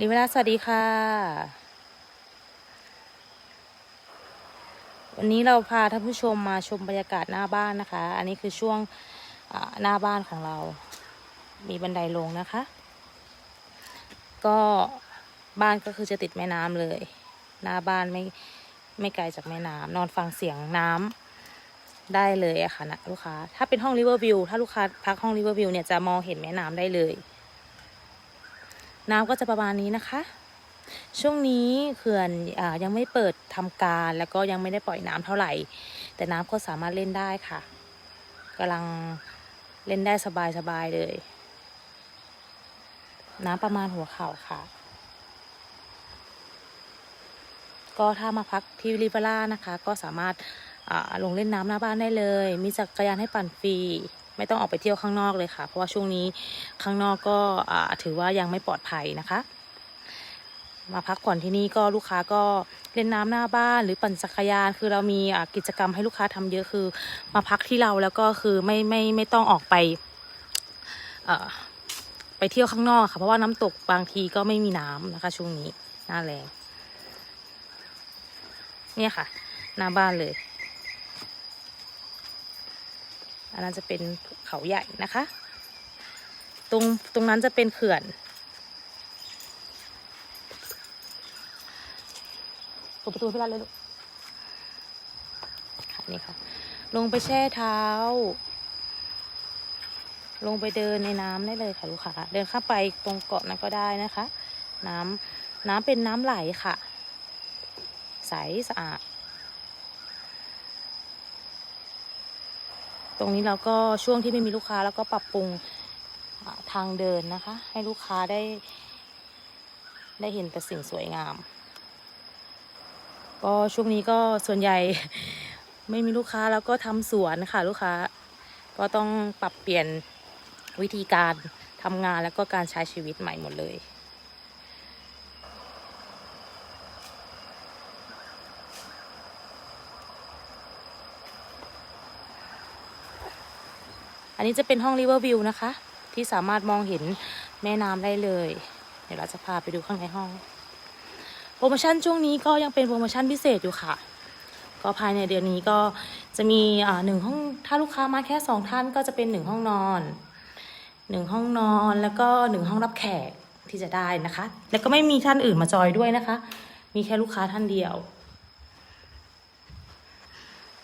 ลิเวลาสวัสดีค่ะ วันนี้เราพาท่านผู้ชมมาชมบรรยากาศหน้าบ้านนะคะ อันนี้คือช่วงหน้าบ้านของเรา มีบันไดลงนะคะ ก็บ้านก็คือจะติดแม่น้ำเลย หน้าบ้านไม่ไม่ไกลจากแม่น้ำนอนฟังเสียงน้ำได้เลยอะค่ะนะลูกค้า ถ้าเป็นห้องริเวอร์วิวถ้าลูกค้าพักห้องริเวอร์วิวเนี่ยจะมองเห็นแม่น้ำได้เลย น้ำก็จะประมาณนี้นะคะ ช่วงนี้เขื่อนอยังไม่เปิดทำการแล้วก็ยังไม่ได้ปล่อยน้ำเท่าไหร่ แต่น้ำก็สามารถเล่นได้ค่ะกำลังเล่นได้สบายๆเลย น้ำประมาณหัวเข่าค่ะ ก็ถ้ามาพักที่ริเวล่านะคะ ก็สามารถลงเล่นน้ำหน้าบ้านได้เลย มีจักรยานให้ปั่นฟรี ไม่ต้องออกไปเที่ยวข้างนอกเลยค่ะ เพราะว่าช่วงนี้ข้างนอกก็ถือว่ายังไม่ปลอดภัยนะคะ มาพักผ่อนที่นี่ก็ลูกค้าก็เล่นน้ำหน้าบ้านหรือปั่นจักรยาน คือเรามีกิจกรรมให้ลูกค้าทำเยอะคือ มาพักที่เราแล้วก็คือไม่ไม่ไม่ต้องออกไปไปเที่ยวข้างนอกค่ะ เพราะว่าน้ำตกบางทีก็ไม่มีน้ำนะคะ ช่วงนี้หน้าแรงเนี่ยค่ะ หน้าบ้านเลย อันนั้นจะเป็นเขาใหญ่นะคะ ตรงตรงนั้นจะเป็นเขื่อน เปิดประตูพี่รันเลยลูกค่ะนี่ค่ะ ลงไปแช่เท้า ลงไปเดินในน้ำได้เลยค่ะลูกค้าเดินข้ามไปตรงเกาะนั้นก็ได้นะคะ น้ำน้ำเป็นน้ำไหลค่ะ ใสสะอาด ตรงนี้เราก็ช่วงที่ไม่มีลูกค้าแล้วก็ปรับปรุงทางเดินนะคะ ให้ลูกค้าได้ ได้เห็นแต่สิ่งสวยงาม ก็ช่วงนี้ก็ส่วนใหญ่ไม่มีลูกค้าแล้วก็ทำสวนค่ะลูกค้า ก็ต้องปรับเปลี่ยนวิธีการทำงานแล้วก็การใช้ชีวิตใหม่หมดเลย นนี้จะเป็นห้อง River View นะคะ ที่สามารถมองเห็นแม่น้ำได้เลย เดี๋ยวเราจะพาไปดูข้างในห้อง โปรโมชั่นช่วงนี้ก็ยังเป็นโปรโมชั่นพิเศษอยู่ค่ะ ก็ภายในเดือนนี้ก็จะมีอ่าหนึ่งห้องถ้าลูกค้ามาแค่สองท่านก็จะเป็นหนึ่งห้องนอนหนึ่งห้องนอนแล้วก็หนึ่งห้องรับแขกที่จะได้นะคะ แล้วก็ไม่มีท่านอื่นมาจอยด้วยนะคะ มีแค่ลูกค้าท่านเดียว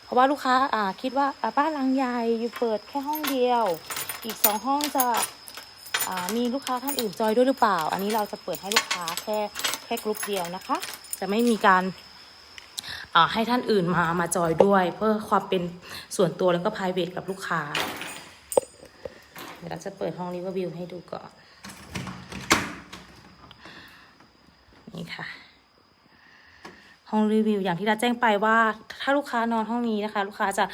เพราะว่าลูกค้าอ่าคิดว่าอ่าบ้านหลังใหญ่อยู่เปิดแค่ห้องเดียว อีกสองห้องจะอ่ามีลูกค้าท่านอื่นจอยด้วยหรือเปล่า อันนี้เราจะเปิดให้ลูกค้าแค่แค่กลุ่มเดียวนะคะ จะไม่มีการให้ท่านอื่นมามาจอยด้วย เพื่อความเป็นส่วนตัวแล้วก็ p r i v a t กับลูกค้า เดี๋ยวเราจะเปิดห้อง River View ให้ดูก่อน นี่ค่ะ ห้องรีวิว อย่างที่เราแจ้งไปว่า ถ้าลูกค้านอนห้องนี้นะคะ ลูกค้าจะ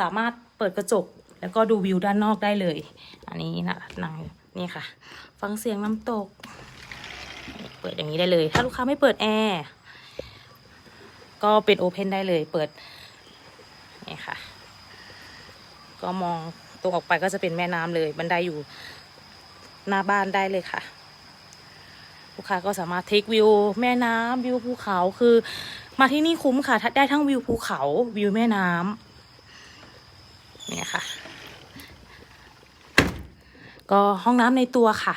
สามารถเปิดกระจก แล้วก็ดูวิวด้านนอกได้เลย อันนี้นะนั่งนี่ค่ะ ฟังเสียงน้ำตก เปิดอย่างนี้ได้เลย ถ้าลูกค้าไม่เปิดแอร์ก็เป็นโอเพนได้เลย เปิดนี่ค่ะ ก็มองตรงออกไปก็จะเป็นแม่น้ำเลย บันไดอยู่หน้าบ้านได้เลยค่ะลูกค้าก็สามารถเทควิวแม่น้ำวิวภูเขาคือ มาที่นี่คุ้มค่ะได้ทั้งวิวภูเขาวิวแม่น้ำเนี่ยค่ะ ก็ห้องน้ำในตัวค่ะ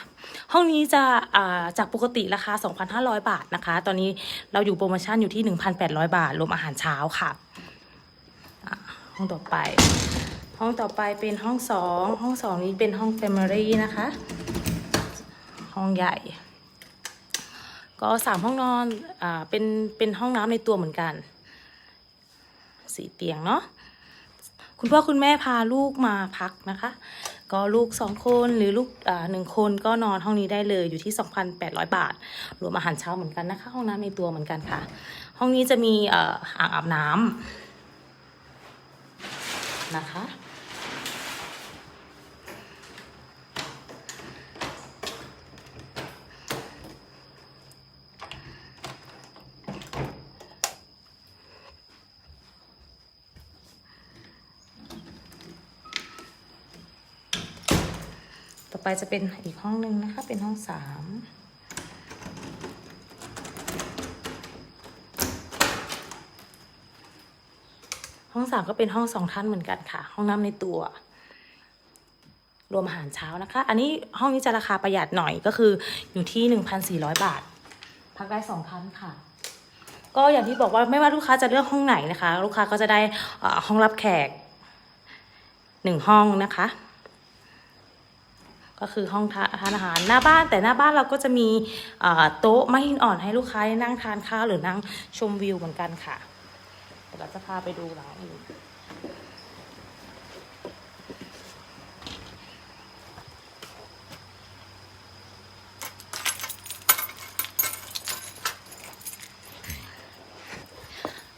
ห้องนี้จะอ่าจากปกติราคา 2,500 บาทนะคะ ตอนนี้เราอยู่โปรโมชั่นอยู่ที่ 1,800 บาท รวมอาหารเช้าค่ะ ห้องต่อไป ห้องต่อไปเป็นห้องสองห้องสองนี้เป็นห้อง Family นะคะ ห้องใหญ่ ก็สามห้องนอนอ่าเป็นเป็นห้องน้ำในตัวเหมือนกันสี่เตียงเนาะคุณพ่อคุณแม่พาลูกมาพักนะคะ ก็ลูกสองคนหรือลูกอ่าหนึ่งคนก็นอนห้องนี้ได้เลยอยู่ที่ 2,800 บาท รวมอาหารเช้าเหมือนกันนะคะ ห้องน้ำในตัวเหมือนกันค่ะ ห้องนี้จะมีอ่ออ่างอาบน้ำนะคะ ไปจะเป็นอีกห้องหนึ่งนะคะ เป็นห้องสามห้องสามก็เป็นห้องสองท่านเหมือนกันค่ะ ห้องน้ำในตัว รวมอาหารเช้านะคะ อันนี้ห้องนี้จะราคาประหยัดหน่อยก็คืออยู่ที่หนึ่งพันสี่ร้อยบาท พักได้สองท่านค่ะก็อย่างที่บอกว่าไม่ว่าลูกค้าจะเลือกห้องไหนนะคะ ลูกค้าก็จะได้ห้องรับแขกหนึ่งห้องนะคะ ก็คือห้องทาทานอาหารหน้าบ้าน แต่หน้าบ้านเราก็จะมีโต๊ะไม้หินอ่อนให้ลูกค้านั่งทานข้าวหรือนั่งชมวิวเหมือนกันค่ะเดี๋ยวเราจะพาไปดูหลังอื่น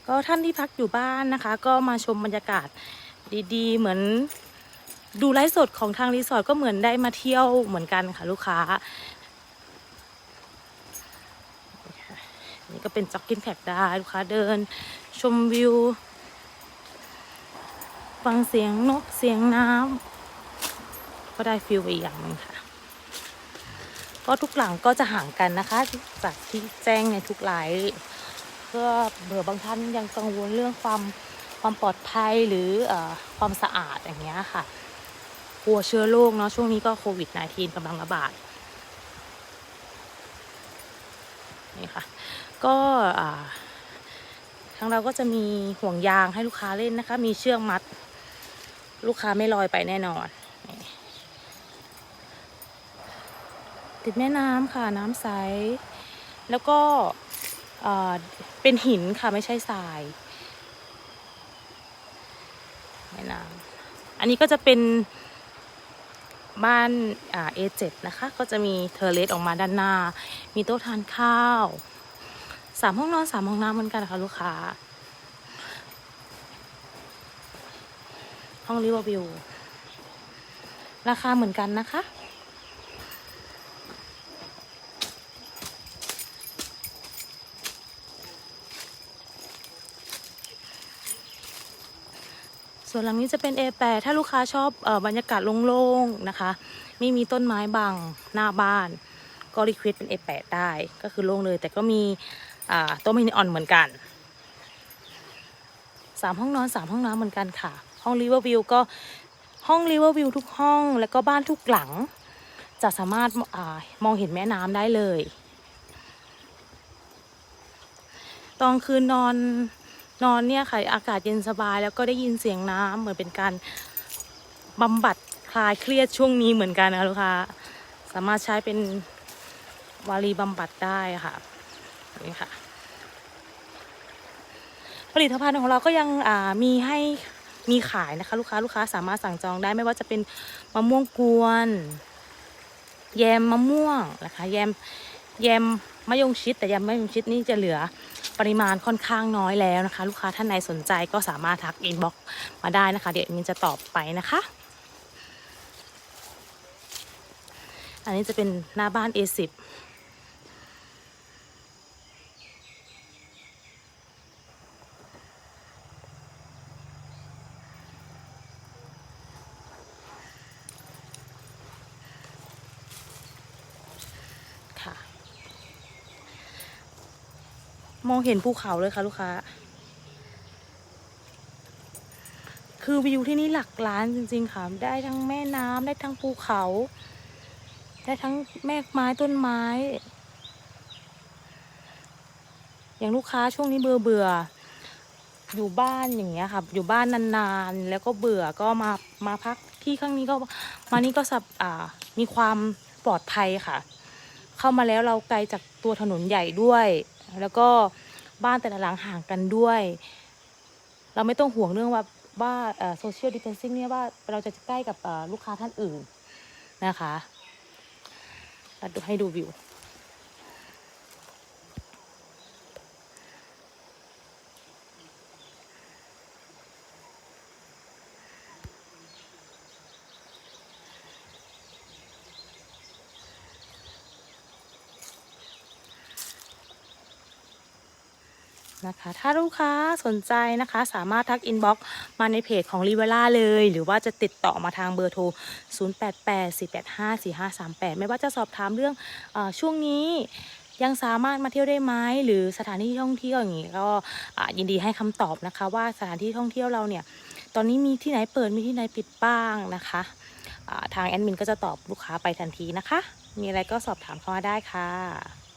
ก็ท่านที่พักอยู่บ้านนะคะ ก็มาชมบรรยากาศดีๆ เหมือน ดูไลฟ์สดของทางรีสอร์ทก็เหมือนได้มาเที่ยวเหมือนกันค่ะลูกค้า นี่ก็เป็นจ็อกกิ้งแท็กได้ลูกค้าเดิน ชมวิว ฟังเสียงนกเสียงน้ำก็ได้ฟิลไปอีกอย่างหนึ่งค่ะก็ทุกหลังก็จะห่างกันนะคะ จากที่แจ้งในทุกไลฟ์เพื่อเบื่อบางท่านยังกังวลเรื่องความความปลอดภัยหรืออความสะอาดอย่างเงี้ยค่ะ กลัวเชื้อโรคเนาะช่วงนี้ก็โควิด -19 กำลังระบาดนี่ค่ะ ก็อ่าทางเราก็จะมีห่วงยางให้ลูกค้าเล่นนะคะ มีเชือกมัด ลูกค้าไม่ลอยไปแน่นอนติดแม่น้ำค่ะน้ำใส แล้วก็เป็นหินค่ะไม่ใช่ทรายแม่น้ำอันนี้ก็จะเป็น บ้านเอเจนะคะ ก็จะมีเทอร์เลสออกมาด้านหน้า มีโต๊ะทานข้าวสามห้องนอนสามห้องน้ำเหมือนกันนะคะลูกค้า ห้องริววิว ราคาเหมือนกันนะคะ ส่วนหลังนี้จะเป็น A8 ถ้าลูกค้าชอบอบรรยากาศโล่งๆนะคะ ไม่มีต้นไม้บังหน้าบ้าน ก็รีเควสเป็น A8 ได้ก็คือโล่งเลย แต่ก็มีโต๊ะมินิออนเหมือนกันสามห้องนอนสามห้องน้ำเหมือนกันค่ะ ห้องรีเวอร์วิวก็ห้องรีเวอร์วิวทุกห้องแล้วก็บ้านทุกหลัง จะสามารถอมองเห็นแม่น้ำได้เลย ตอนคืนนอน นอนเนี่ยค่ะอากาศเย็นสบาย แล้วก็ได้ยินเสียงน้ำเหมือนเป็นการบำบัดคลายเครียดช่วงนี้เหมือนกันนะคะลูกค้าสามารถใช้เป็นวารีบำบัดได้ค่ะนี่ค่ะ ผลิตภัณฑ์ของเราก็ยังอ่ามีให้มีขายนะคะ ลูกค้าลูกค้าสามารถสั่งจองได้ไม่ว่าจะเป็นมะม่วงกวน แยมมะม่วงนะคะ แยมแยมมะยงชิด แต่แยมมะยงชิดนี่จะเหลือ ปริมาณค่อนข้างน้อยแล้วนะคะ ลูกค้าท่านใดสนใจก็สามารถทักอินบ็อกมาได้นะคะ เดี๋ยวมินจะตอบไปนะคะ อันนี้จะเป็นหน้าบ้าน A10 มองเห็นภูเขาเลยค่ะลูกค้า คือวิวที่นี่หลักล้านจริง ๆ ค่ะ ได้ทั้งแม่น้ำได้ทั้งภูเขา ได้ทั้งแม่ไม้ต้นไม้ อย่างลูกค้าช่วงนี้เบื่อเบื่ออยู่บ้านอย่างเงี้ยค่ะอยู่บ้านนานๆ แล้วก็เบื่อก็มามาพักที่ข้างนี้ก็มานี่ก็สับอ่ามีความปลอดภัยค่ะ เข้ามาแล้วเราไกลจากตัวถนนใหญ่ด้วย แล้วก็บ้านแต่ละหลังห่างกันด้วย เราไม่ต้องห่วงเรื่องว่าว่าโซเชียลดิสเทนซิ่งเนี่ยว่าเราจะใกล้กับลูกค้าท่านอื่นนะคะเราดูให้ดูวิว นะคะ ถ้าลูกค้าสนใจนะคะ สามารถทักอินบ็อกซ์มาในเพจของ r i v e r a เลย หรือว่าจะติดต่อมาทางเบอร์โทร 0884854538 ไม่ว่าจะสอบถามเรื่องอช่วงนี้ยังสามารถมาเที่ยวได้ไหมหรือสถานที่ท่องเที่ยวอย่างนี้ก็ยินดีให้คำตอบนะคะ ว่าสถานที่ท่องเที่ยวเราเนี่ย ตอนนี้มีที่ไหนเปิดมีที่ไหนปิดบ้างนะคะทางแอดมินก็จะตอบลูกค้าไปทันทีนะคะ มีอะไรก็สอบถามเข้ามาได้ค่ะ